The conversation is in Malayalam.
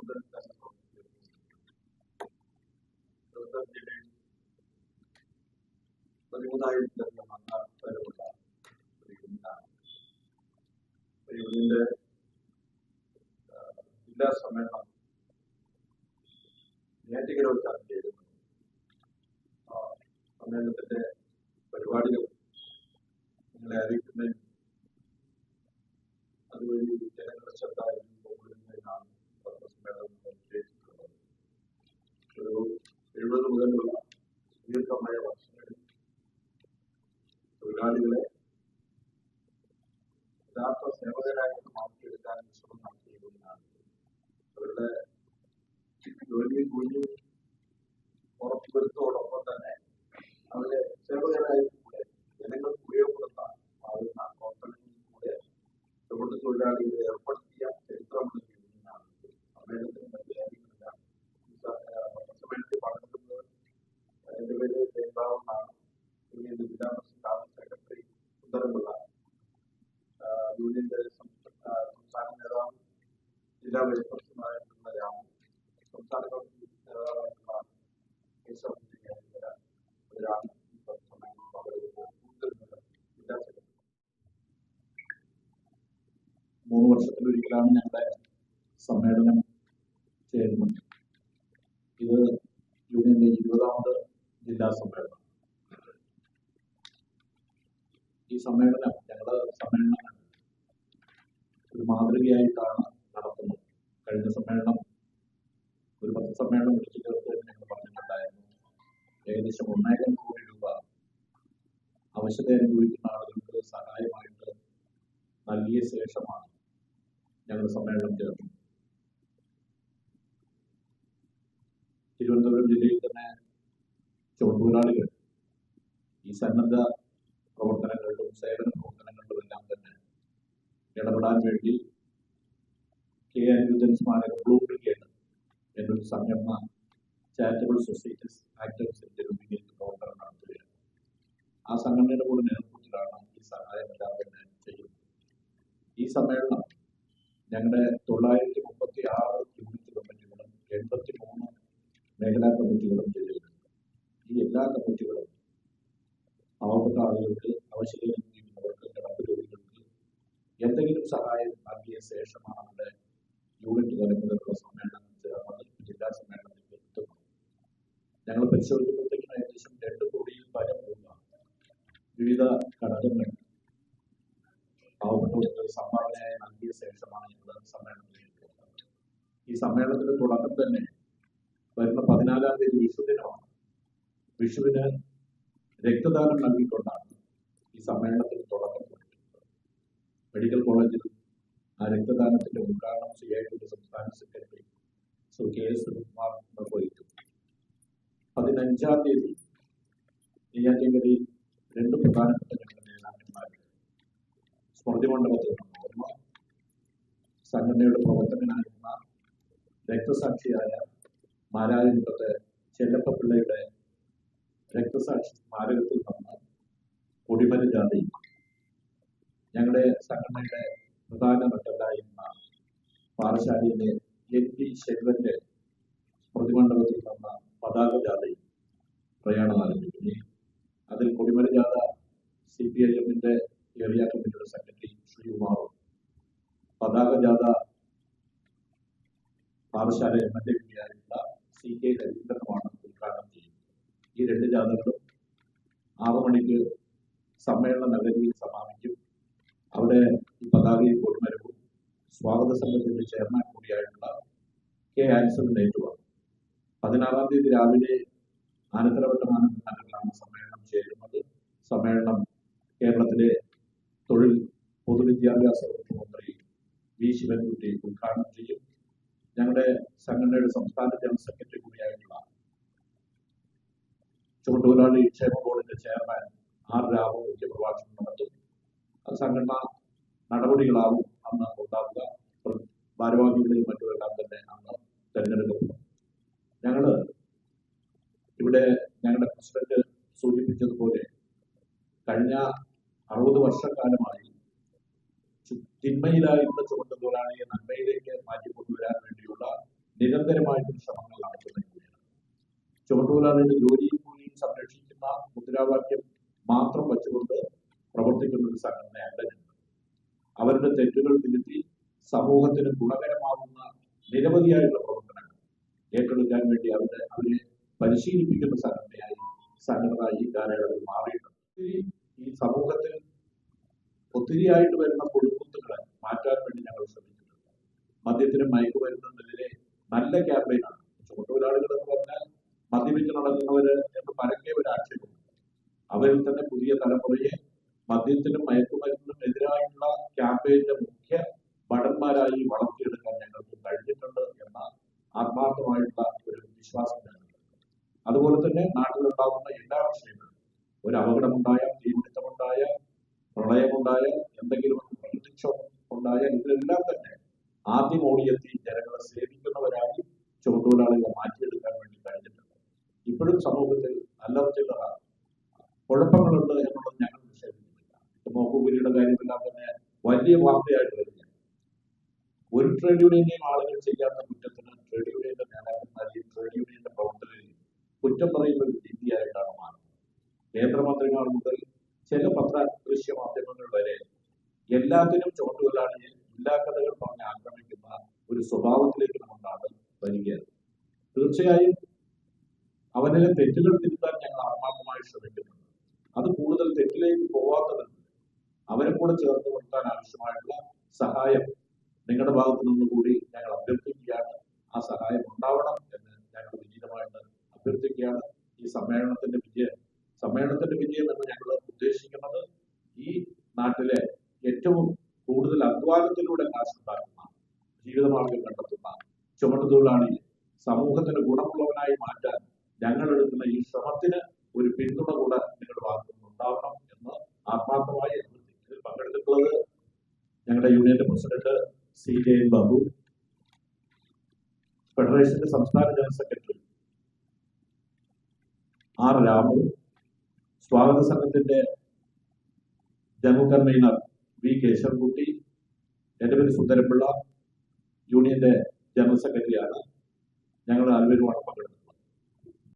കൂടുതൽ പതിമൂന്നായിരത്തി വരെയുള്ള ഒരു യൂണിറ്റാണ് ഒരു യൂണിന്റെ ജില്ലാ സമ്മേളനം നേറ്റിക്കര വെച്ചാണ് ചേരുന്നത് സമ്മേളനത്തിന്റെ പരിപാടികൾ നിങ്ങളെ അറിയിക്കുന്നതിനും അതുവഴി ജനങ്ങളുടെ ശ്രദ്ധ പോകുന്നതിനാണ് ജോലിയും കൂലിയും ഉറപ്പുവരുത്തോടൊപ്പം തന്നെ അവരെ സേവകരായി കൂടെ ജനങ്ങൾക്ക് ഉപയോഗപ്പെടുന്ന ആവുന്ന പ്രവർത്തനങ്ങളിൽ കൂടെ തൊഴിലാളികളെ ഏർപ്പെടുത്തിയ ചരിത്രമുള്ള യൂണിയനാണ് സമ്മേളനത്തിന് മറ്റു കാര്യങ്ങളില്ല സമ്മേളനത്തിൽ പങ്കെടുക്കുന്നത് എന്റെ പേര് ജയബാബു എന്നാണ് യൂണിയന്റെ ജില്ലാ പ്രസിഡന്റ് സെക്രട്ടറി സുന്ദരമുള്ള യൂണിയന്റെ സംസ്ഥാന സംസ്ഥാന നേതാവ് ജില്ലാ വൈസ് പ്രസിഡന്റായിട്ടുള്ള രാമു സംസ്ഥാന കമ്മിറ്റി നേതാവായിട്ടുള്ള കേശവ രാമു ഈ സമ്മേളനം പങ്കെടുക്കുന്നത് കൂടുതൽ ജില്ലാ സെക്രട്ടറി മൂന്ന് വർഷത്തിലൊരിക്കലാണ് ഞങ്ങളുടെ സമ്മേളനം ചേരുന്നത്. ഇത് യൂണിയന്റെ ഇരുപതാമത് ജില്ലാ സമ്മേളനം. ഈ സമ്മേളനം ഞങ്ങളുടെ സമ്മേളനം ഒരു മാതൃകയായിട്ടാണ് നടത്തുന്നത്. കഴിഞ്ഞ സമ്മേളനം ഒരു പത്ത് സമ്മേളനം വിളിച്ചു ചേർത്ത് ഞങ്ങൾ പറഞ്ഞിട്ടുണ്ടായിരുന്നു. ഏകദേശം ഒന്നേകം കോടി രൂപ അവശത അനുഭവിക്കുന്ന ആളുകൾക്ക് സഹായമായിട്ട് നൽകിയ ശേഷമാണ് ഞങ്ങൾ സമ്മേളനം ചേർന്നു തിരുവനന്തപുരം ജില്ലയിൽ തന്നെ ചുവട്ടുപോരാളികൾ ഈ സന്നദ്ധ പ്രവർത്തനങ്ങളിലും സേവന പ്രവർത്തനങ്ങളിലും എല്ലാം തന്നെ ഇടപെടാൻ വേണ്ടി കെ അനുജൻ സ്മാരക ബ്ലൂ ബ്രിഗേഡ് എന്നൊരു സംഘടന ചാരിറ്റബിൾ സൊസൈറ്റീസ് ആക്ടേഴ്സിന്റെ രൂപീകരിച്ച പ്രവർത്തനം നടത്തുകയാണ്. ആ സംഘടനയുടെ കൂടെ നേതൃത്വത്തിലാണ് ഈ സഹായം എല്ലാം തന്നെ ചെയ്യുന്നത്. ഈ സമ്മേളനം ഞങ്ങളുടെ തൊള്ളായിരത്തി മുപ്പത്തി ആറ് യൂണിറ്റ് കമ്മിറ്റികളും എൺപത്തി മൂന്ന് മേഖലാ കമ്മിറ്റികളും ജില്ലയിലുണ്ട് ഈ എല്ലാ കമ്മിറ്റികളും പാവപ്പെട്ട ആളുകൾക്ക് ആവശ്യമായി ജീവിക്കുന്നവർക്ക് കിടപ്പ് രോഗികൾക്ക് എന്തെങ്കിലും സഹായം നൽകിയ ശേഷമാണ് നമ്മുടെ യൂണിറ്റ് തലമുതലുള്ള സമ്മേളനം ചേർന്നത് ജില്ലാ സമ്മേളനത്തിൽ എത്തുന്നത് ഞങ്ങൾ പരിശോധിക്കുമ്പോഴത്തേക്കും ഏകദേശം രണ്ട് കോടിയിൽ പരം രൂപ വിവിധ ഘടകങ്ങൾ പാവപ്പെട്ടവർക്ക് സംഭാവനയായി നൽകിയ ശേഷമാണ് സമ്മേളനത്തിൽ ഈ സമ്മേളനത്തിന്റെ തുടക്കം തന്നെ വരുന്ന പതിനാലാം തീയതി വിഷുദിനമാണ്. വിഷുവിന് രക്തദാനം നൽകിക്കൊണ്ടാണ് ഈ സമ്മേളനത്തിന് തുടക്കം കുറിക്കുന്നത് മെഡിക്കൽ കോളേജിൽ ആ രക്തദാനത്തിന്റെ ഉദ്ഘാടനം ചെയ്യാനുള്ള സംസ്ഥാന secretary Shri K S Sukumar നിർവഹിച്ചു. പതിനഞ്ചാം തീയതി നെയ്യാറ്റിൻകരയിൽ രണ്ട് പ്രധാനപ്പെട്ട ഞങ്ങളുടെ നേതാക്കന്മാരുണ്ട് സ്മൃതി മണ്ഡപത്തിൽ സംഘടനയുടെ പ്രവർത്തകനായിരുന്ന രക്തസാക്ഷിയായ മാരാരിമുഖത്തെ ചെല്ലപ്പ പിള്ളയുടെ രക്തസാക്ഷി സ്മാരകത്തിൽ നിന്ന് കൊടിമര ജാഥ ഞങ്ങളുടെ സംഘടനയുടെ പ്രധാന മറ്റല്ലായിരുന്ന പാറശാലയിലെ എൻ പി ശെൽവന്റെ പ്രതിമണ്ഡപത്തിൽ നിന്ന് പതാക ജാഥയും പ്രയാണം ആരംഭിക്കുന്നു. അതിൽ കൊടിമര ജാഥ സി പി ഐ എമ്മിന്റെ ഏരിയ കമ്മിറ്റിയുടെ സെക്രട്ടറി ശ്രീകുമാറും പതാക ജാഥ പാറശാല എം എൽ എ കൂടിയായിട്ടുള്ള സി കെ രവീന്ദ്രനുമാണ് ഉദ്ഘാടനം ചെയ്യുന്നത്. ഈ രണ്ട് ജാഥകളും ആറു മണിക്ക് സമ്മേളന നഗരിയിൽ സമാപിക്കും. അവിടെ ഈ പതാകയെ കൊണ്ടുവരവും സ്വാഗത സംഘത്തിന്റെ ചെയർമാൻ കൂടിയായിട്ടുള്ള കെ ആൻസൺ ഏറ്റുവാങ്ങും. പതിനാറാം തീയതി രാവിലെ ആനത്തലവട്ടമാനം നഗറിലാണ് സമ്മേളനം ചേരുന്നത്. സമ്മേളനം കേരളത്തിലെ തൊഴിൽ പൊതുവിദ്യാഭ്യാസ വകുപ്പ് വി ശിവൻകുട്ടി ഉദ്ഘാടനം ചെയ്യും? ഞങ്ങളുടെ സംഘടനയുടെ സംസ്ഥാന ജനറൽ സെക്രട്ടറി കൂടിയായിട്ടുള്ള ചുമട്ടുതൊഴിലാളി ക്ഷേമ ബോർഡിന്റെ ചെയർമാൻ ആർ രാമു മുഖ്യപ്രഭാഷണം നടത്തും. അത് സംഘടന നടപടികളാവും അന്ന് ഉണ്ടാവുക. ഭാരവാഹികളെയും മറ്റുമെല്ലാം തന്നെ അന്ന് തെരഞ്ഞെടുക്കപ്പെടും. ഞങ്ങൾ ഇവിടെ ഞങ്ങളുടെ പ്രസിഡന്റ് സൂചിപ്പിച്ചതുപോലെ കഴിഞ്ഞ അറുപത് വർഷക്കാലമായി തിന്മയിലായിരുന്ന ചുമട്ടുതൊഴിലാളിയെ നന്മയിലേക്ക് മാറ്റി കൊണ്ടുവരാൻ വേണ്ടിയുള്ള നിരന്തരമായിട്ടുള്ള ശ്രമങ്ങൾ നടത്തുന്നതിലൂടെയാണ് ചുമട്ടുതൊഴിലാളിയുടെ ജോലിയും കൂലിയും സംരക്ഷിക്കുന്ന മുദ്രാവാക്യം മാത്രം വച്ചുകൊണ്ട് പ്രവർത്തിക്കുന്ന ഒരു ഞങ്ങൾ അവരുടെ തെറ്റുകൾ തിരുത്തി സമൂഹത്തിന് ഗുണകരമാകുന്ന നിരവധിയായുള്ള പ്രവർത്തനങ്ങൾ ഏറ്റെടുക്കാൻ വേണ്ടി അവരെ അവരെ പരിശീലിപ്പിക്കുന്ന സംഘടനയായി സംഘടന ഈ കാലയളവിൽ മാറിയിട്ടുണ്ട്. ഈ സമൂഹത്തിൽ ഒത്തിരിയായിട്ട് വരുന്ന കൊടുക്കുത്തുകളെ മാറ്റാൻ വേണ്ടി ഞങ്ങൾ ശ്രമിച്ചിട്ടുണ്ട് മദ്യത്തിനും മയക്കുമരുന്നിനെതിരെ നല്ല ക്യാമ്പയിനാണ് ചുമട്ടുതൊഴിലാളികൾ എന്ന് പറഞ്ഞാൽ മദ്യപിച്ച് നടക്കുന്നവര് എന്ന് പരക്കെ ഒരു ആക്ഷേപം. അവരിൽ തന്നെ പുതിയ തലമുറയെ മദ്യത്തിനും മയക്കുമരുന്നിനും എതിരായിട്ടുള്ള ക്യാമ്പയിന്റെ മുഖ്യ ഭടന്മാരായി വളർത്തിയെടുക്കാൻ ഞങ്ങൾക്ക് കഴിഞ്ഞിട്ടുണ്ട് എന്ന ആത്മാർത്ഥമായിട്ടുള്ള ഒരു വിശ്വാസം ഞങ്ങൾക്ക് അതുപോലെ തന്നെ നാട്ടിലുണ്ടാകുന്ന എല്ലാ വിഷയങ്ങളും ഒരു അപകടമുണ്ടായാൽ തീപിടുത്തമുണ്ടായാൽ പ്രളയമുണ്ടായാൽ എന്തെങ്കിലും പ്രകൃതിക്ഷോഭം ഉണ്ടായാൽ ഇതിലെല്ലാം തന്നെ ആദ്യം ഓടിയെത്തി ജനങ്ങളെ സേവിക്കുന്നവരായി ചുമട്ടുതൊഴിലാളികളെ മാറ്റിയെടുക്കാൻ വേണ്ടി കഴിഞ്ഞിട്ടുണ്ട് ഇപ്പോഴും സമൂഹത്തിൽ നല്ല കുഴപ്പങ്ങളുണ്ട് എന്നുള്ളത് ഞങ്ങൾ നിഷേധിക്കുന്നില്ല ഇപ്പൊ നോക്കുകൂലിയുടെ കാര്യമെല്ലാം തന്നെ വലിയ വാർത്തയായിട്ട് വരിക ഒരു ട്രേഡ് യൂണിയനെയും ആളുകൾ ചെയ്യാത്ത കുറ്റത്തിന് ട്രേഡ് യൂണിയന്റെ നേതാക്കന്മാരെയും ട്രേഡ് യൂണിയന്റെ പ്രവർത്തകരെയും കുറ്റം പറയുന്ന ഒരു രീതിയായിട്ടാണ് മാറുന്നത്. കേന്ദ്രമന്ത്രിമാർ മുതൽ ചില പത്ര ദൃശ്യ മാധ്യമങ്ങൾ വരെ എല്ലാത്തിനും ചുവട്ടുകൊണ്ടാണ് എല്ലാ കഥകൾ പറഞ്ഞ് ആക്രമിക്കുന്ന ഒരു സ്വഭാവത്തിലേക്ക് നമ്മളാണ് വരികയാണ് തീർച്ചയായും അവനിലെ തെറ്റുകൾ തിരുത്താൻ ഞങ്ങൾ ആത്മാർത്ഥമായി ശ്രമിക്കുന്നുണ്ട്. അത് കൂടുതൽ തെറ്റിലേക്ക് പോവാത്തതുണ്ട് അവരെ കൂടെ ചേർത്ത് നിർത്താൻ ആവശ്യമായിട്ടുള്ള സഹായം നിങ്ങളുടെ ഭാഗത്തു നിന്ന് കൂടി ഞങ്ങൾ അഭ്യർത്ഥിക്കുകയാണ്. ആ സഹായം ഉണ്ടാവണം എന്ന് ഞങ്ങൾ വിനീതമായിട്ട് അഭ്യർത്ഥിക്കുകയാണ്. ഈ സമ്മേളനത്തിന്റെ വിജയം സമ്മേളനത്തിന്റെ വിജയം എന്ന് ഞങ്ങൾ ഉദ്ദേശിക്കുന്നത് ഈ നാട്ടിലെ ഏറ്റവും കൂടുതൽ അധ്വാനത്തിലൂടെ കാശുണ്ടാക്കുന്ന ജീവിതമാർഗം കണ്ടെത്തുന്ന ചുമട്ടുതൊഴിലാളി സമൂഹത്തിന് ഗുണമുള്ളവനായി മാറ്റാൻ ഞങ്ങൾ എടുക്കുന്ന ഈ ശ്രമത്തിന് ഒരു പിന്തുണ കൂടെ നിങ്ങളുടെ ഭാഗത്തു ഉണ്ടാവണം എന്ന് ആത്മാർത്ഥമായി പങ്കെടുത്തിട്ടുള്ളത് ഞങ്ങളുടെ യൂണിയന്റെ president C K N Babu ഫെഡറേഷന്റെ സംസ്ഥാന ജനറൽ സെക്രട്ടറി ആർ രാമു സ്വാഗത സംഘത്തിന്റെ ജനറൽ കൺവീനർ വി കേശവൻകുട്ടി എന്റെ പേര് സുന്ദരപിള്ള യൂണിയന്റെ ജനറൽ സെക്രട്ടറിയാണ്. ഞങ്ങൾ നാലുപേരുമാണ് പങ്കെടുത്തത്